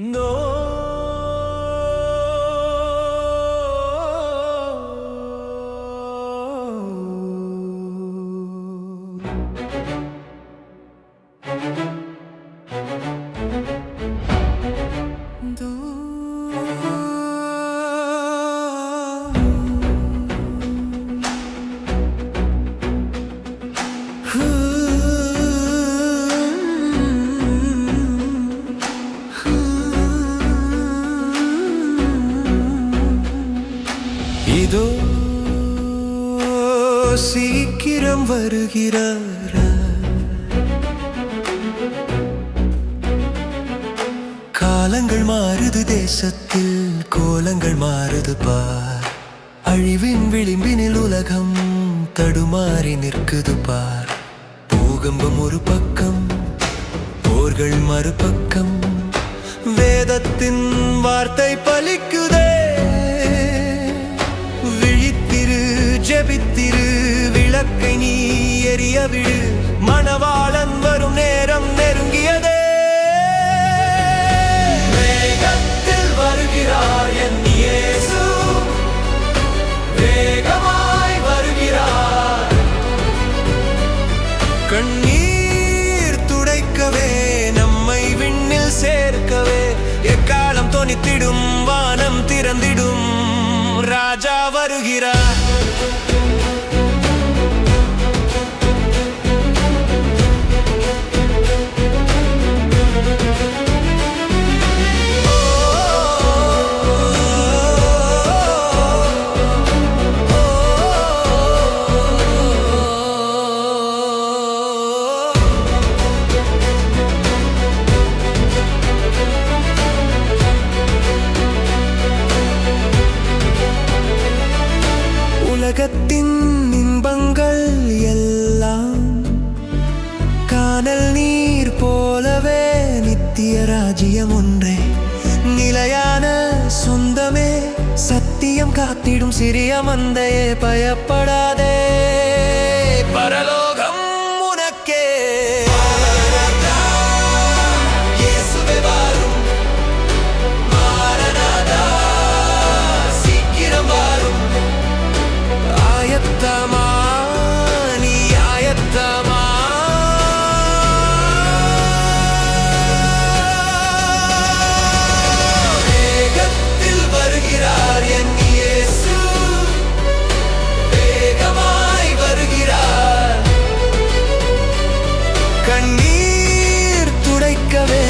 Whew. சீக்கிரம் வருகிறார்? காலங்கள் மாறுது தேசத்தில் கோலங்கள் மாறுது பார். அழிவின் விளிம்பினில் உலகம் தடுமாறி நிற்குது பார். பூகம்பம் ஒரு பக்கம் போர்கள் மறுபக்கம். வேதத்தின் வார்த்தை பலிக்குதே. விழித்திரு ஜெபித்திரு விளக்கை நீ எரிய விடு மணவாளன் வரும் நேரம் நெருங்கியதே. வேகத்தில் வருகிறார் என் இயேசு. வேகமாய் வருகிறார். கண்ணீர் துடைக்கவே நம்மை விண்ணில் சேர்க்கவே. எக்காலம் தொனித்திடும் வானம் திறந்திடும். ராஜா வருகிறார். நித்திய ராஜ்யம் ஒன்றே. நிலையான சொந்தமே சத்தியம் காத்திடும் சிறிய மந்தையே பயப்படாதே. பரலோ கண்ணீர் துடைக்கவே